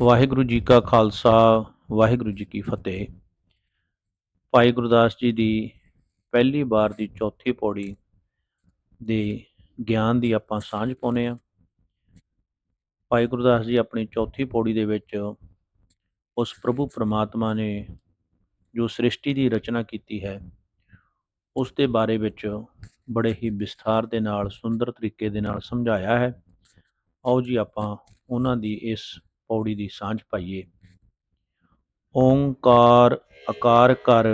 ਵਾਹਿਗੁਰੂ ਜੀ ਕਾ ਖਾਲਸਾ, ਵਾਹਿਗੁਰੂ ਜੀ ਕੀ ਫਤਿਹ। ਭਾਈ ਗੁਰਦਾਸ ਜੀ ਦੀ ਪਹਿਲੀ ਵਾਰ ਦੀ ਚੌਥੀ ਪੌੜੀ ਦੇ ਗਿਆਨ ਦੀ ਆਪਾਂ ਸਾਂਝ ਪਾਉਨੇ ਆ ਭਾਈ ਗੁਰਦਾਸ ਜੀ ਆਪਣੀ ਚੌਥੀ ਪੌੜੀ ਦੇ ਵਿੱਚ ਉਸ ਪ੍ਰਭੂ ਪਰਮਾਤਮਾ ਨੇ ਜੋ ਸ੍ਰਿਸ਼ਟੀ ਦੀ ਰਚਨਾ ਕੀਤੀ ਹੈ, ਉਸ ਦੇ ਬਾਰੇ ਵਿੱਚ ਬੜੇ ਹੀ ਵਿਸਥਾਰ ਦੇ ਨਾਲ, ਸੁੰਦਰ ਤਰੀਕੇ ਦੇ ਨਾਲ ਸਮਝਾਇਆ ਹੈ। ਆਓ ਜੀ ਆਪਾਂ ਉਹਨਾਂ ਦੀ ਇਸ ਪੌੜੀ ਦੀ ਸਾਂਝ ਪਾਈਏ। ਓੰਕਾਰ ਆਕਾਰ ਕਰ,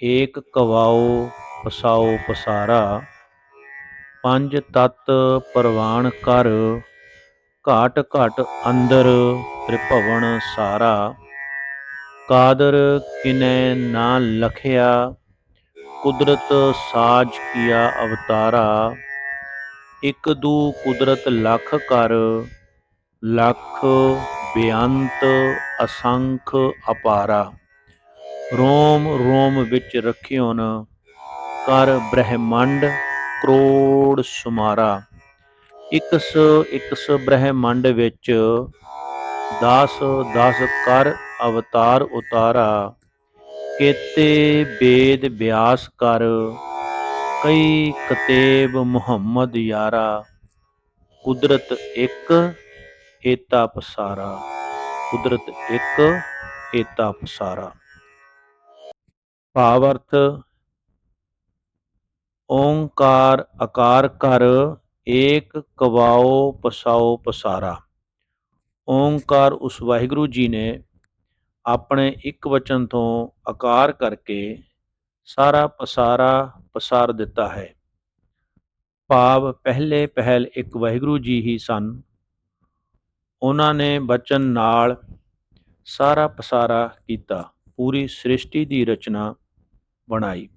ਏਕ ਕਵਾਓ ਪਸਾਓ ਪਸਾਰਾ, ਪੰਜ ਤਤ ਪ੍ਰਵਾਨ ਕਰ, ਘਾਟ ਘਾਟ ਅੰਦਰ ਤ੍ਰਿਭਵਨ ਸਾਰਾ। ਕਾਦਰ ਕਿਨੈ ਨਾ ਲਖਿਆ, ਕੁਦਰਤ ਸਾਜ ਕੀਆ ਅਵਤਾਰਾ। ਇਕ ਦੂ ਕੁਦਰਤ ਲਖ ਕਰ ਲੱਖ ਬੇਅੰਤ ਅਸੰਖ ਅਪਾਰਾ। ਰੋਮ ਰੋਮ ਵਿੱਚ ਰਖਿਓਨ ਕਰ ਬ੍ਰਹਿਮੰਡ ਕਰੋੜ ਸੁਮਾਰਾ। ਇਕਸ ਇਕਸ ਬ੍ਰਹਿਮੰਡ ਵਿੱਚ 10 10 ਕਰ ਅਵਤਾਰ ਉਤਾਰਾ। ਕੇਤੇ ਵੇਦ ਵਿਆਸ ਕਰ ਕਈ ਕਤੇਬ ਮੁਹੰਮਦ ਯਾਰਾ। ਕੁਦਰਤ ਇੱਕ ਏਤਾ ਪਸਾਰਾ, ਕੁਦਰਤ ਇੱਕ ਏਤਾ ਪਸਾਰਾ। ਭਾਵ ਅਰਥ ਓੰਕਾਰ ਆਕਾਰ ਕਰ, ਏਕ ਕਵਾਓ ਪਸਾਓ ਪਸਾਰਾ। ਓੰਕਾਰ ਉਸ ਵਾਹਿਗੁਰੂ ਜੀ ਨੇ ਆਪਣੇ ਇੱਕ ਵਚਨ ਤੋਂ ਆਕਾਰ ਕਰਕੇ ਸਾਰਾ ਪਸਾਰਾ ਪਸਾਰ ਦਿੱਤਾ ਹੈ। ਭਾਵ ਪਹਿਲੇ ਪਹਿਲ ਇੱਕ ਵਾਹਿਗੁਰੂ ਜੀ ਹੀ ਸਨ। ਉਹਨਾਂ ਨੇ ਬਚਨ ਨਾਲ ਸਾਰਾ ਪਸਾਰਾ ਕੀਤਾ, ਪੂਰੀ ਸ੍ਰਿਸ਼ਟੀ ਦੀ ਰਚਨਾ ਬਣਾਈ।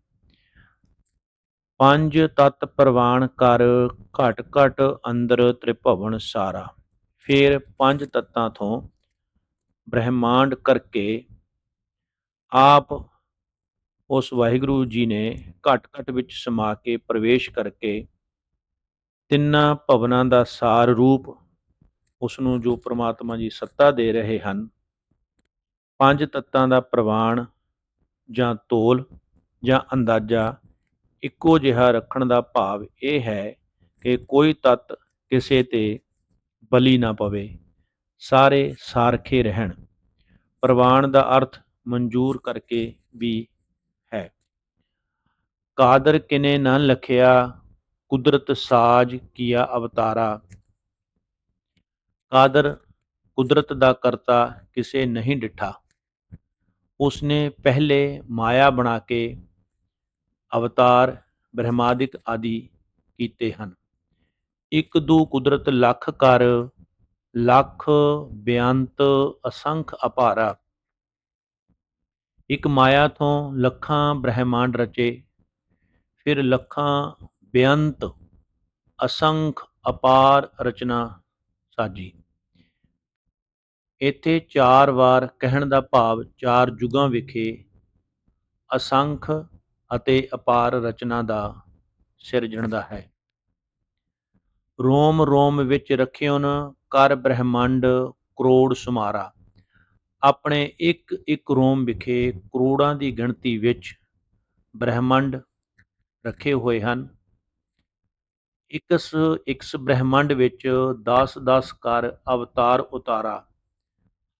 ਪੰਜ ਤਤ ਪ੍ਰਵਾਨ ਕਰ ਘਟ ਘਟ ਅੰਦਰ ਤ੍ਰਿਭਵਨ ਸਾਰਾ। ਫਿਰ ਪੰਜ ਤੱਤਾਂ ਤੋਂ ਬ੍ਰਹਿਮੰਡ ਕਰਕੇ ਆਪ ਉਸ ਵਾਹਿਗੁਰੂ ਜੀ ਨੇ ਘਟ ਘਟ ਵਿੱਚ ਸਮਾ ਕੇ ਪ੍ਰਵੇਸ਼ ਕਰਕੇ ਤਿੰਨਾਂ ਭਵਨਾਂ ਦਾ ਸਾਰ ਰੂਪ ਉਸ ਨੂੰ ਜੋ ਪ੍ਰਮਾਤਮਾ ਜੀ ਸੱਤਾ ਦੇ ਰਹੇ ਹਨ, ਪੰਜ ਤੱਤਾਂ ਦਾ ਪ੍ਰਵਾਨ ਜਾਂ ਤੋਲ ਜਾਂ ਅੰਦਾਜ਼ਾ ਇੱਕੋ ਜਿਹਾ ਰੱਖਣ ਦਾ ਭਾਵ ਇਹ ਹੈ ਕਿ ਕੋਈ ਤੱਤ ਕਿਸੇ ਤੇ ਬਲੀ ਨਾ ਪਵੇ, ਸਾਰੇ ਸਾਰਖੇ ਰਹਿਣ। ਪ੍ਰਵਾਨ ਦਾ ਅਰਥ ਮਨਜ਼ੂਰ ਕਰਕੇ ਵੀ ਹੈ। ਕਾਦਰ ਕਿਨੇ ਨਾ ਲਖਿਆ, ਕੁਦਰਤ ਸਾਜ ਕੀਆ ਅਵਤਾਰਾ। ਕਾਦਰ ਕੁਦਰਤ ਦਾ ਕਰਤਾ ਕਿਸੇ ਨਹੀਂ ਡਿਠਾ। ਉਸਨੇ ਪਹਿਲੇ ਮਾਇਆ ਬਣਾ ਕੇ ਅਵਤਾਰ ਬ੍ਰਹਮਾਦਿਕ ਆਦਿ ਕੀਤੇ ਹਨ। ਇੱਕ ਦੂ ਕੁਦਰਤ ਲੱਖ ਕਰ, ਲੱਖ ਬੇਅੰਤ ਅਸੰਖ ਅਪਾਰਾ। ਇੱਕ ਮਾਇਆ ਤੋਂ ਲੱਖਾਂ ਬ੍ਰਹਿਮੰਡ ਰਚੇ, ਫਿਰ ਲੱਖਾਂ ਬੇਅੰਤ ਅਸੰਖ ਅਪਾਰ ਰਚਨਾ ਸਾਜੀ। ਇੱਥੇ ਚਾਰ ਵਾਰ ਕਹਿਣ ਦਾ ਭਾਵ ਚਾਰ ਯੁਗਾਂ ਵਿਖੇ ਅਸੰਖ ਅਤੇ ਅਪਾਰ ਰਚਨਾ ਦਾ ਸਿਰਜਣ ਦਾ ਹੈ। ਰੋਮ ਰੋਮ ਵਿੱਚ ਰਖਿਓਨ ਕਰ ਬ੍ਰਹਿਮੰਡ ਕਰੋੜ ਸੁਮਾਰਾ। ਆਪਣੇ ਇੱਕ ਇੱਕ ਰੋਮ ਵਿਖੇ ਕਰੋੜਾਂ ਦੀ ਗਿਣਤੀ ਵਿੱਚ ਬ੍ਰਹਿਮੰਡ ਰੱਖੇ ਹੋਏ ਹਨ। ਇਕਸ ਇਕਸ ਬ੍ਰਹਿਮੰਡ ਵਿੱਚ 10 10 ਕਰ ਅਵਤਾਰ ਉਤਾਰਾ।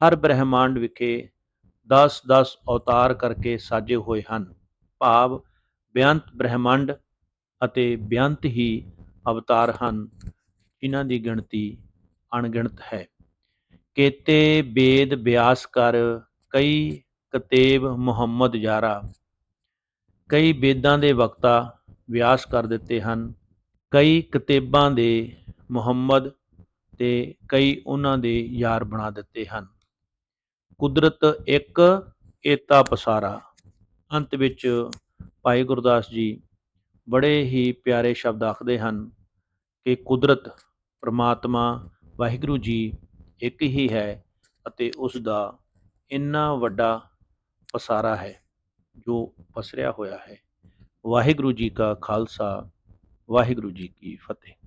ਹਰ ਬ੍ਰਹਿਮੰਡ ਵਿਖੇ 10 10 ਅਵਤਾਰ ਕਰਕੇ ਸਾਜੇ ਹੋਏ ਹਨ। ਭਾਵ ਬੇਅੰਤ ਬ੍ਰਹਿਮੰਡ ਅਤੇ ਬੇਅੰਤ ਹੀ ਅਵਤਾਰ ਹਨ, ਜਿਨ੍ਹਾਂ ਦੀ ਗਿਣਤੀ ਅਣਗਿਣਤ ਹੈ। ਕੇਤੇ ਬੇਦ ਬਿਆਸ ਕਰ ਕਈ ਕਤੇਬ ਮੁਹੰਮਦ ਯਾਰਾ। ਕਈ ਬੇਦਾਂ ਦੇ ਵਕਤਾ ਵਿਆਸ ਕਰ ਦਿੱਤੇ ਹਨ। ਕਈ ਕਿਤਾਬਾਂ ਦੇ ਮੁਹੰਮਦ ਤੇ ਕਈ ਉਹਨਾਂ ਦੇ ਯਾਰ ਬਣਾ ਦਿੱਤੇ ਹਨ। ਕੁਦਰਤ ਇੱਕ, ਏਤਾ ਪਸਾਰਾ। ਅੰਤ ਵਿੱਚ ਭਾਈ ਗੁਰਦਾਸ ਜੀ ਬੜੇ ਹੀ ਪਿਆਰੇ ਸ਼ਬਦ ਆਖਦੇ ਹਨ ਕਿ ਕੁਦਰਤ ਪ੍ਰਮਾਤਮਾ ਵਾਹਿਗੁਰੂ ਜੀ ਇੱਕ ਹੀ ਹੈ ਅਤੇ ਉਸ ਦਾ ਇੰਨਾ ਵੱਡਾ ਪਸਾਰਾ ਹੈ ਜੋ ਪਸਰਿਆ ਹੋਇਆ ਹੈ। ਵਾਹਿਗੁਰੂ ਜੀ ਕਾ ਖਾਲਸਾ, ਵਾਹਿਗੁਰੂ ਜੀ ਕੀ ਫਤਿਹ।